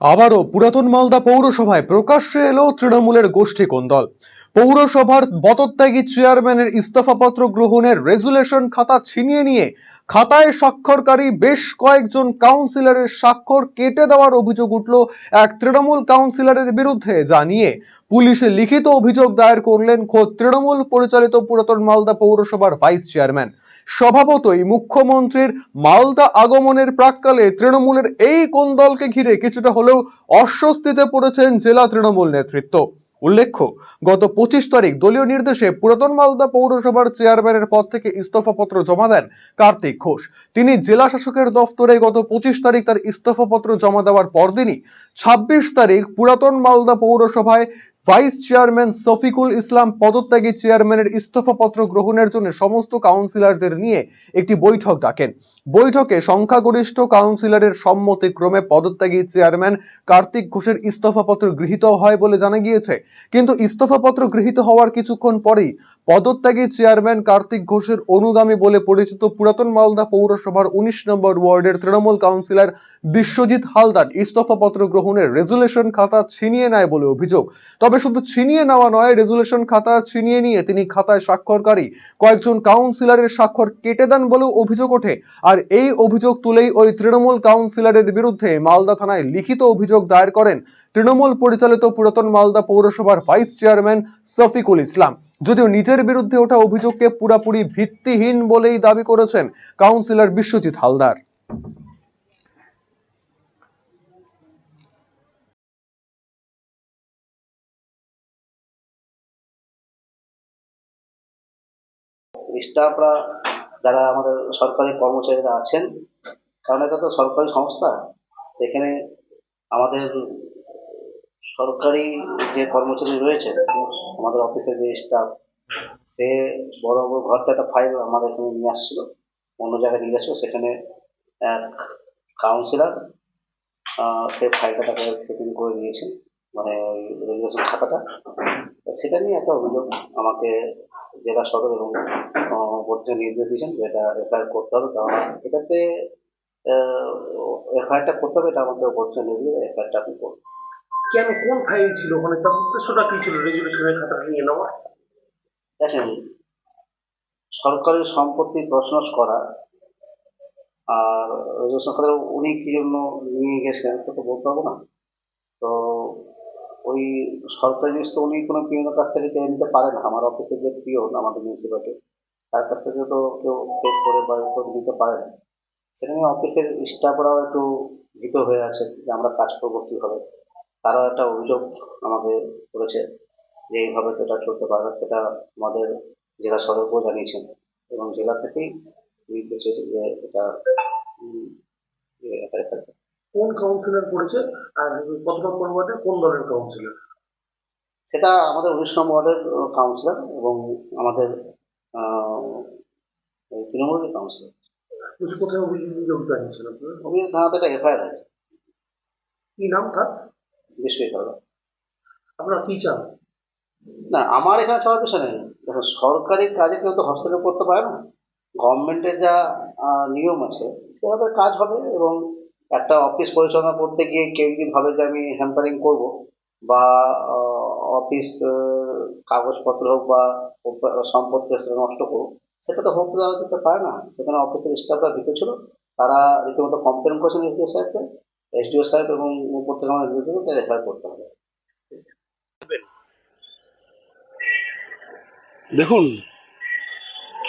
আবারও পুরাতন মালদা পৌরসভায় প্রকাশ্যে এলো তৃণমূলের গোষ্ঠী কোন্দল। পৌরসভার পদত্যাগী চেয়ারম্যানের ইস্তফাপত্র গ্রহণের রেজুলেশন খাতা ছিনিয়ে নিয়ে খাতায় স্বাক্ষরকারী বেশ কয়েকজন কাউন্সিলরের স্বাক্ষর কেটে দেওয়ার অভিযোগ উঠল এক তৃণমূল কাউন্সিলরের বিরুদ্ধে জানিয়ে পুলিশে লিখিত অভিযোগ দায়ের করলেন খোদ তৃণমূল পরিচালিত পুরাতন মালদা পৌরসভার ভাইস চেয়ারম্যান। স্বভাবতই মুখ্যমন্ত্রীর মালদা আগমনের প্রাককালে তৃণমূলের এই কোন্দলকে ঘিরে কিছুটা হলেও অস্বস্তিতে পড়েছেন জেলা তৃণমূল নেতৃত্ব। উল্লেখ্য, গত পঁচিশ তারিখ দলীয় নির্দেশে পুরাতন মালদা পৌরসভার চেয়ারম্যানের পদ থেকে ইস্তফাপত্র জমা দেন কার্তিক ঘোষ। তিনি জেলা শাসকের দফতরে গত পঁচিশ তারিখ তার ইস্তফাপত্র জমা দেওয়ার পরদিনই ছাব্বিশ তারিখ পুরাতন মালদা পৌরসভায় ভাইস চেয়ারম্যান শফিকুল ইসলাম পদত্যাগী চেয়ারম্যানের ইস্তফাপত্র গ্রহণের জন্য সমস্ত কাউন্সিলরদের নিয়ে একটি বৈঠক ডাকেন। বৈঠকে সংখ্যাগরিষ্ঠ কাউন্সিলরের সম্মতিক্রমে পদত্যাগী চেয়ারম্যান কার্তিক ঘোষের ইস্তফাপত্র গৃহীত হয় বলে জানা গিয়েছে। কিন্তু ইস্তফাপত্র গৃহীত হওয়ার কিছুক্ষণ পরেই পদত্যাগী চেয়ারম্যান কার্তিক ঘোষের অনুগামী বলে পরিচিত পুরাতন মালদা পৌরসভার উনিশ নম্বর ওয়ার্ডের তৃণমূল কাউন্সিলর বিশ্বজিৎ হালদার ইস্তফাপত্র গ্রহণের রেজুলেশন খাতা ছিনিয়ে নেয় বলে অভিযোগ। তবে শুধু ছিনিয়ে নেওয়া নয় রেজুলেশন খাতা ছিনিয়ে নিয়ে তিনি খাতায় স্বাক্ষরকারী কয়েকজন কাউন্সিলরের স্বাক্ষর কেটে দেন বলেও অভিযোগ ওঠে। আর এই অভিযোগ তুলেই ওই তৃণমূল কাউন্সিলরের বিরুদ্ধে মালদা থানায় লিখিত অভিযোগ দায়ের করেন তৃণমূল পরিচালিত পুরাতন মালদা পৌরসভার ভাইস চেয়ারম্যান শফিকুল ইসলাম। যদিও নিজের বিরুদ্ধে ওঠা অভিযোগকে পুরাপুরি ভিত্তিহীন বলেই দাবি করেছেন কাউন্সিলর বিশ্বজিৎ হালদার। স্টাফরা যারা আমাদের সরকারি কর্মচারীরা আছেন, কারণ এটা তো সরকারি সংস্থা, সেখানে আমাদের সরকারি যে কর্মচারী রয়েছে, আমাদের অফিসের যে স্টাফ সে বড় বড় ঘর একটা ফাইল আমাদের এখানে নিয়ে আসছিল, অন্য জায়গায় নিয়ে যাচ্ছিল সেখানে এক কাউন্সিলার সে ফাইলটা তাকে ফিটিং করে দিয়েছে মানে রেজিস্ট্রেশন খাতাটা, সেটা নিয়ে একটা অভিযোগ আমাকে জেলা সদর এবং বোর্ডকে নির্দেশ দিয়েছেন যে এটা এফআইআর করতে হবে কারণ এটাতে এফআইআরটা করতে হবে এটা আমাদের বোর্ডকে নির্দেশ এফআইআরটা আপনি করুন। কেন কোন ফাইল ছিল ওখানে? তার উদ্দেশ্যটা কি ছিল রেজুলেশনের খাতা নিয়ে নেওয়া দেখেন সরকারি সম্পত্তি তছনছ করা আর রেজিস্ট্রেশন খাতা উনি কি জন্য নিয়ে গেছেন সেটা তো বলতে হবে না। ওই সরকারি জিনিস তো উনি কোনো পিওনের কাছ থেকে কেড়ে নিতে পারে না আমার অফিসের যে পিওন আমাদের মিউনিসিপালিটি তার কাছ থেকে তো কেউ চেক করে বা কেউ নিতে পারে না। সেখানে অফিসের স্টাফরাও একটু ভীত হয়ে আছে যে আমরা কাজ করব কীভাবে। তারাও একটা অভিযোগ আমাকে করেছে যে এইভাবে তো এটা চলতে পারে সেটা আমাদের জেলা সদরকেও জানিয়েছেন এবং জেলা থেকেই নির্দেশ হয়েছে যে এটা উম, থাকবে কোন কাউন্সিলর করেছে আর কত নম্বর ওয়ার্ডে কোন দলের কাউন্সিলর সেটা আমাদের উনিশ নম্বর ওয়ার্ডের কাউন্সিলর এবং আমাদের তৃণমূলের কাউন্সিলর বলছি কোথায় অভিযোগ জানিয়েছেন আপনারা? অভিযোগ থানাতে একটা এফআইআর আছে। কি নাম তার? বিশ্ববিদ্যালয়। আপনারা কি চান? না আমার এখানে চাওয়ার বিষয় নেই। দেখো সরকারি কাজে কেউ তো হস্তক্ষেপ করতে পারে না। গভর্নমেন্টের যা নিয়ম আছে সেভাবে কাজ হবে এবং একটা অফিস পরিচালনা করতে গিয়ে কেউ যদি ভাবে যে আমি হ্যাম্পারিং করব বা অফিস কাগজপত্র হোক বা সম্পত্তি সেটা নষ্ট করুক সেটা তো হোক দেওয়া যেতে পারে না। সেখানে অফিসের স্টাফরা ভীত ছিল। তারা রীতিমতো কমপ্লেন করেছেন এসডিও সাহেবকে এসডিও সাহেব এবং নির্দেশ দিয়েছে রেফার করতে হবে। দেখুন,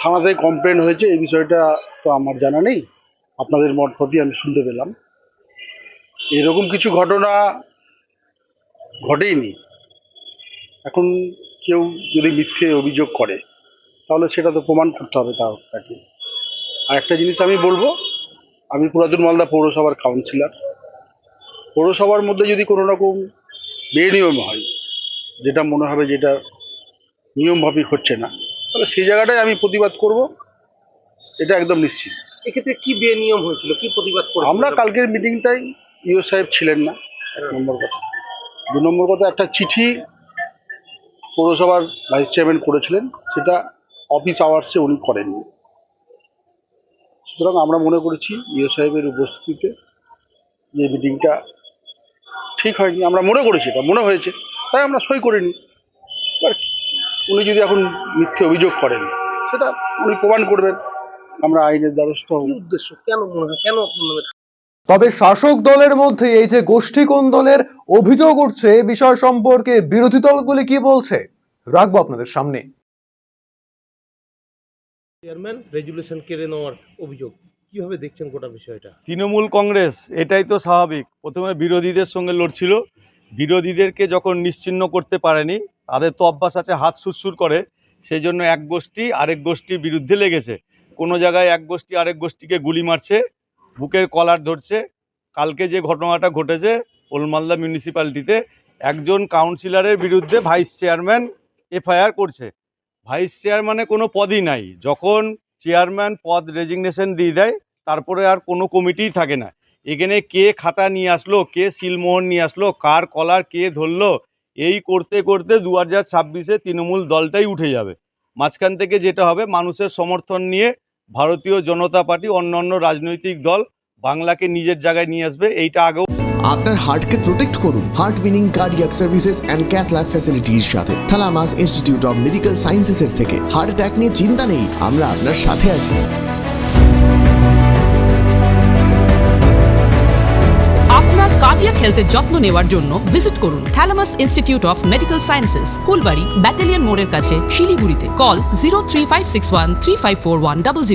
থানাতে কমপ্লেন হয়েছে, এই বিষয়টা তো আমার জানা নেই। আপনাদের মঠপতি আমি শুনতে পেলাম। এরকম কিছু ঘটনা ঘটেইনি। এখন কেউ যদি মিথ্যে অভিযোগ করে তাহলে সেটা তো প্রমাণ করতে হবে তাও তাকে। আর একটা জিনিস আমি বলব আমি পুরাতন মালদা পৌরসভার কাউন্সিলর পৌরসভার মধ্যে যদি কোনো রকম বেনিয়ম হয় যেটা মনে হবে যেটা নিয়মভাবে হচ্ছে না তাহলে সেই জায়গাটায় আমি প্রতিবাদ করব। এটা একদম নিশ্চিত। এক্ষেত্রে কি বেনিয়ম হয়েছিল? কি প্রতিবাদ আমরা কালকের মিটিংটাই ইও সাহেব ছিলেন না, এক নম্বর কথা। দু নম্বর কথা, একটা চিঠি পৌরসভার ভাইস চেয়ারম্যান করেছিলেন, সেটা অফিস আওয়ার্সে উনি করেননি। সুতরাং আমরা মনে করেছি ইও সাহেবের উপস্থিতিতে যে মিটিংটা ঠিক হয়নি, আমরা মনে করেছি এটা, মনে হয়েছে, তাই আমরা সই করিনি। এবার উনি যদি এখন মিথ্যে অভিযোগ করেন, সেটা উনি প্রমাণ করবেন, আমরা আইনের দ্বারস্থ উদ্দেশ্য? কেন মনে হয় কেন তবে শাসক দলের মধ্যে এই যে গোষ্ঠী কোন্দলের অভিযোগ উঠছে এ বিষয় সম্পর্কে বিরোধী দলগুলি কি বলছে? রাখব আপনাদের সামনে। চেয়ারম্যান রেজুলেশন কেড়ে নেওয়ার অভিযোগ। কীভাবে দেখছেন গোটা বিষয়টা? তৃণমূল কংগ্রেস এটাই তো স্বাভাবিক। প্রথমে বিরোধীদের সঙ্গে লড়ছিল। বিরোধীদেরকে যখন নিশ্চিহ্ন করতে পারেনি তাদের তো অভ্যাস আছে হাত সুরসুর করে। সেই জন্য এক গোষ্ঠী আরেক গোষ্ঠীর বিরুদ্ধে লেগেছে। কোনো জায়গায় এক গোষ্ঠী আরেক গোষ্ঠীকে গুলি মারছে বুকের কলার ধরছে। কালকে যে ঘটনাটা ঘটেছে ওলমালদা মিউনিসিপ্যালিটিতে, একজন কাউন্সিলরের বিরুদ্ধে ভাইস চেয়ারম্যান এফআইআর করছে। ভাইস চেয়ারম্যানে কোনো পদই নাই। যখন চেয়ারম্যান পদ রেজিগনেশন দিয়ে দেয়, তারপরে আর কোনো কমিটিই থাকে না। এখানে কে খাতা নিয়ে আসলো, কে সিলমোহর নিয়ে আসলো, কার কলার কে ধরলো, এই করতে করতে দু হাজার ছাব্বিশে তৃণমূল দলটাই উঠে যাবে। মাঝখান থেকে যেটা হবে, মানুষের সমর্থন নিয়ে ভারতীয় জনতা পার্টি অন্যান্য রাজনৈতিক দল বাংলাকে নিজের জায়গায় নিয়ে আসবে এইটা আগেও আপনার হার্টকে প্রোটেক্ট করুন। Heart winning cardiac services and cath lab ফ্যাসিলিটির সাথে। থালামাস ইনস্টিটিউট অফ মেডিকেল সায়েন্সেসের থেকে। হার্ট অ্যাটাক নিয়ে চিন্তা নেই আমরা আপনার সাথে আছি। আপনার কার্ডিয়াক হেলথের যত্ন নেওয়ার জন্য ভিজিট করুন Thalamus institute of medical sciences Phulbari battalion মোড়ের কাছে শিলিগুড়িতে। Call zero three five six one three five four one double zero